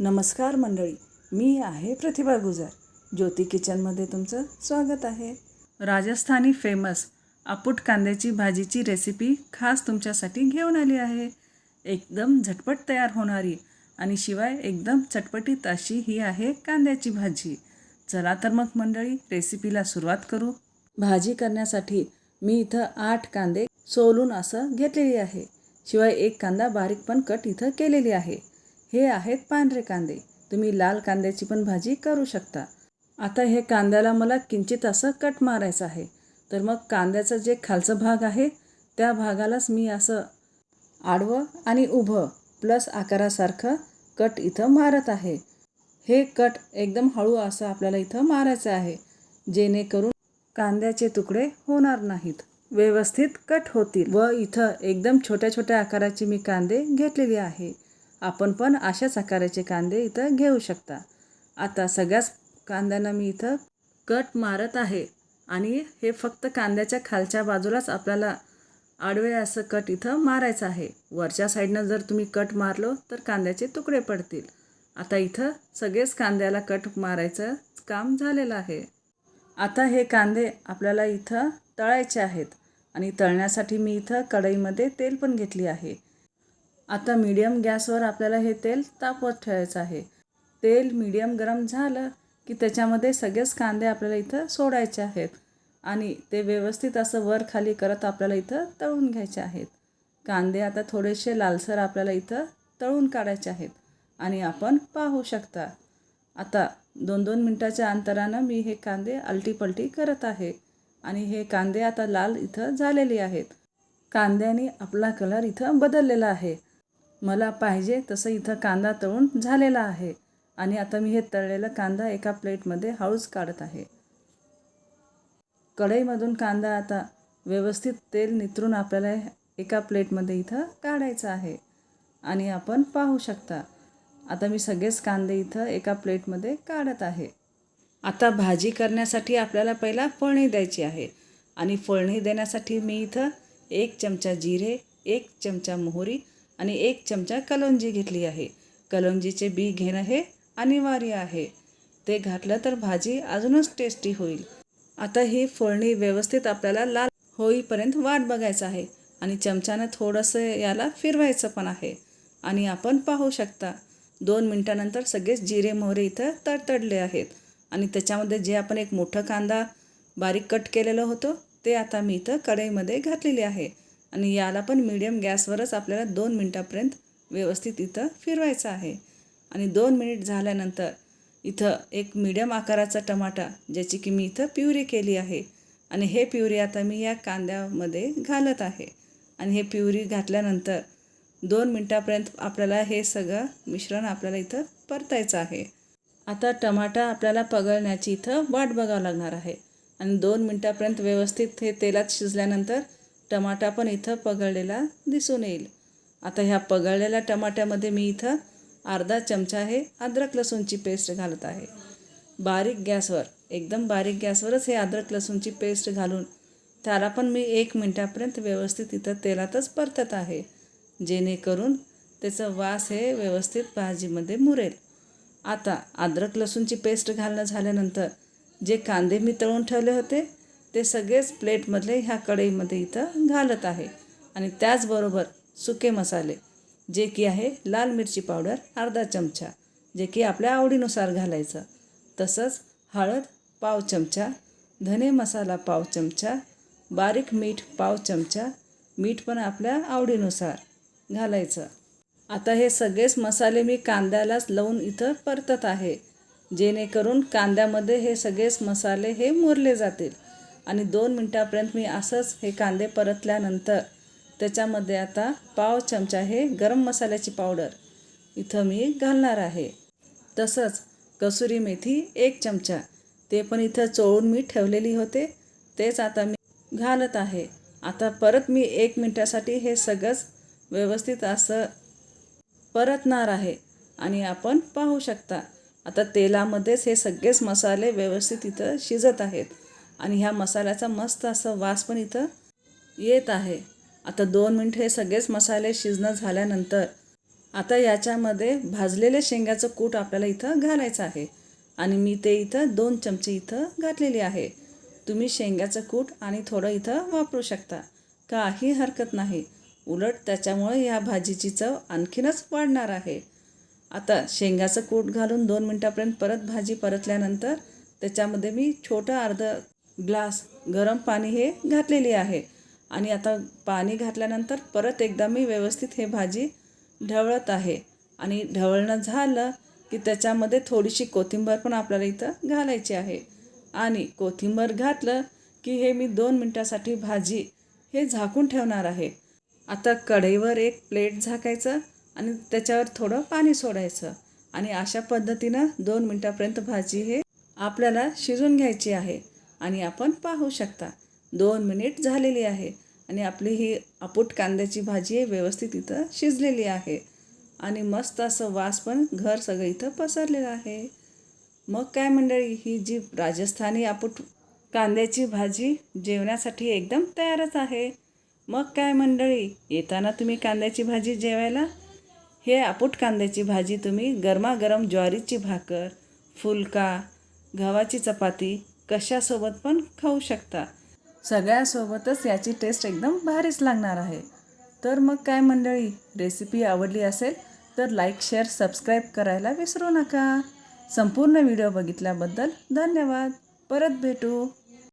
नमस्कार मंडळी मी आहे प्रतिभा गुजर. ज्योती किचनमध्ये तुमचं स्वागत आहे. राजस्थानी फेमस आपूट कांद्याची भाजीची रेसिपी खास तुमच्यासाठी घेऊन आली आहे. एकदम झटपट तयार होणारी आणि शिवाय एकदम चटपटीत अशी ही आहे कांद्याची भाजी. चला तर मग मंडळी रेसिपीला सुरुवात करू. भाजी करण्यासाठी मी इथं आठ कांदे सोलून असं घेतलेली आहे. शिवाय एक कांदा बारीक पण कट इथं केलेली आहे. हे आहेत पांढरे कांदे. तुम्ही लाल कांद्याची पण भाजी करू शकता. आता हे कांद्याला मला किंचित असं कट मारायचं आहे. तर मग कांद्याचं जे खालचं भाग आहे त्या भागालाच मी असं आडवं आणि उभं प्लस आकारासारखं कट इथं मारत आहे. हे कट एकदम हळू असं आपल्याला इथं मारायचं आहे जेणेकरून कांद्याचे तुकडे होणार नाहीत. व्यवस्थित कट होतील व इथं एकदम छोट्या छोट्या आकाराची मी कांदे घेतलेली आहे. आपण पण अशाच आकाराचे कांदे इथं घेऊ शकता. आता सगळ्याच कांद्यांना मी इथं कट मारत आहे. आणि हे फक्त कांद्याच्या खालच्या बाजूलाच आपल्याला आडवे असं कट इथं मारायचं आहे. वरच्या साईडनं जर तुम्ही कट मारलो तर कांद्याचे तुकडे पडतील. आता इथं सगळेच कांद्याला कट मारायचं काम झालेलं आहे. आता हे कांदे आपल्याला इथं तळायचे आहेत. आणि तळण्यासाठी मी इथं कढईमध्ये तेल पण घेतली आहे. आता मीडियम गॅसवर आपल्याला हे तेल तापवत ठेवायचं आहे. तेल मीडियम गरम झालं की त्याच्यामध्ये सगळेच कांदे आपल्याला इथं सोडायचे आहेत. आणि ते व्यवस्थित असं वर खाली करत आपल्याला इथं तळून घ्यायचे आहेत. कांदे आता थोडेसे लालसर आपल्याला इथं तळून काढायचे आहेत. आणि आपण पाहू शकता. आता दोन दोन मिनटाच्या अंतरानं मी हे कांदे अलटीपलटी करत आहे. आणि हे कांदे आता लाल इथं झालेले आहेत. कांद्याने आपला कलर इथं बदललेला आहे. मला पाहिजे तसं इथं कांदा तळून झालेला आहे. आणि आता मी हे तळलेलं कांदा एका प्लेटमध्ये हळूच काढत आहे. कढईमधून कांदा आता व्यवस्थित तेल नितरून आपल्याला एका प्लेटमध्ये इथं काढायचं आहे. आणि आपण पाहू शकता आता मी सगळेच कांदे इथं एका प्लेटमध्ये काढत आहे. आता भाजी करण्यासाठी आपल्याला पहिला फळणी द्यायची आहे. आणि फळणी देण्यासाठी मी इथं एक चमचा जिरे एक चमचा मोहरी आणि एक चमचा कलोंजी घेतली आहे. कलोंजीचे बी घेणं हे अनिवार्य आहे. ते घातलं तर भाजी अजूनच टेस्टी होईल. आता ही फोडणी व्यवस्थित आपल्याला लाल होईपर्यंत वाट बघायचं आहे आणि चमच्यानं थोडंसं याला फिरवायचं पण आहे. आणि आपण पाहू शकता दोन मिनटानंतर सगळेच जिरे मोहरे इथं तडतडले आहेत. आणि त्याच्यामध्ये जे आपण एक मोठं कांदा बारीक कट केलेलं होतं ते आता मी इथं कढईमध्ये घातलेले आहे. आणि याला पण मिडियम गॅसवरच आपल्याला दोन मिनटापर्यंत व्यवस्थित इथं फिरवायचं आहे. आणि दोन मिनिट झाल्यानंतर इथं एक मिडियम आकाराचा टमाटा ज्याची की मी इथं प्युरी केली आहे. आणि हे प्युरी आता मी या कांद्यामध्ये घालत आहे. आणि हे प्युरी घातल्यानंतर दोन मिनटापर्यंत आपल्याला हे सगळं मिश्रण आपल्याला इथं परतायचं आहे. आता टमाटा आपल्याला पगळण्याची इथं वाट बघावं लागणार आहे. आणि दोन मिनटापर्यंत व्यवस्थित हे तेलात शिजल्यानंतर टमाटा पण इथं पगळलेला दिसून येईल. आता ह्या पगळलेल्या टमाट्यामध्ये मी इथं अर्धा चमचा हे अद्रक लसूणची पेस्ट घालत आहे. बारीक गॅसवर एकदम बारीक गॅसवरच हे अद्रक लसूणची पेस्ट घालून त्याला पण मी एक मिनटापर्यंत व्यवस्थित इथं तेलातच परतत आहे. जेणेकरून त्याचं वास हे व्यवस्थित भाजीमध्ये मुरेल. आता अद्रक लसूणची पेस्ट घालणं झाल्यानंतर जे कांदे मी तळून ठेवले होते ते सगळेच प्लेटमधले ह्या कढईमध्ये इथं घालत आहे. आणि त्याचबरोबर सुके मसाले जे की आहे लाल मिरची पावडर अर्धा चमचा जे की आपल्या आवडीनुसार घालायचं. तसंच हळद पाव चमचा धने मसाला पाव चमचा बारीक मीठ पाव चमचा मीठ पण आपल्या आवडीनुसार घालायचं. आता हे सगळेच मसाले मी कांद्यालाच लावून इथं परतत आहे. जेणेकरून कांद्यामध्ये हे सगळेच मसाले हे मुरले जातील. आणि दोन मिनटापर्यंत मी असंच हे कांदे परतल्यानंतर त्याच्यामध्ये आता पाव चमचा हे गरम मसाल्याची पावडर इथं मी घालणार आहे. तसंच कसुरी मेथी एक चमचा ते पण इथं चोळून मी ठेवलेली होते तेच आता मी घालत आहे. आता परत मी एक मिनटासाठी हे सगळंच व्यवस्थित असं परतणार आहे आणि आपण पाहू शकता. आता तेलामध्येच हे सगळेच मसाले व्यवस्थित इथं शिजत आहेत. आणि ह्या मसाल्याचा मस्त असं वास पण इथं येत आहे. आता दोन मिनटं हे सगळेच मसाले शिजणं झाल्यानंतर आता याच्यामध्ये भाजलेल्या शेंगाचं कूट आपल्याला इथं घालायचं आहे. आणि मी ते इथं दोन चमचे इथं घातलेले आहे. तुम्ही शेंगाचं कूट आणि थोडं इथं वापरू शकता. काही हरकत नाही. उलट त्याच्यामुळे या भाजीची चव आणखीनच वाढणार आहे. आता शेंगाचं कूट घालून दोन मिनटापर्यंत परत भाजी परतल्यानंतर त्याच्यामध्ये मी छोटं अर्ध ग्लास गरम पाणी हे घातलेली आहे. आणि आता पाणी घातल्यानंतर परत एकदा मी व्यवस्थित हे भाजी ढवळत आहे. आणि ढवळणं झालं की त्याच्यामध्ये थोडीशी कोथिंबर पण आपल्याला इथं घालायची आहे. आणि कोथिंबर घातलं की हे मी दोन मिनटासाठी भाजी हे झाकून ठेवणार आहे. आता कढईवर एक प्लेट झाकायचं आणि त्याच्यावर थोडं पाणी सोडायचं. आणि अशा पद्धतीनं दोन मिनटापर्यंत भाजी हे आपल्याला शिजून घ्यायची आहे. आणि आपण पाहू शकता. दोन मिनिट झालेली आहे आणि आपली ही अपूट कांद्याची भाजी व्यवस्थित इथं शिजलेली आहे. आणि मस्त असं वास पण घर सगळं इथं पसरलेलं आहे. मग काय मंडळी ही जी राजस्थानी अपूट कांद्याची भाजी जेवण्यासाठी एकदम तयारच आहे. मग काय मंडळी येताना तुम्ही कांद्याची भाजी जेवायला? हे अपूट कांद्याची भाजी तुम्ही गरमागरम ज्वारीची भाकर फुलका गव्हाची चपाती कशासोबत पण खाऊ शकता. सगळ्यासोबतच याची टेस्ट एकदम भारीच लागणार आहे. तर मग काय मंडळी रेसिपी आवडली असेल तर लाईक शेअर सबस्क्राईब करायला विसरू नका. संपूर्ण व्हिडिओ बघितल्याबद्दल धन्यवाद. परत भेटू.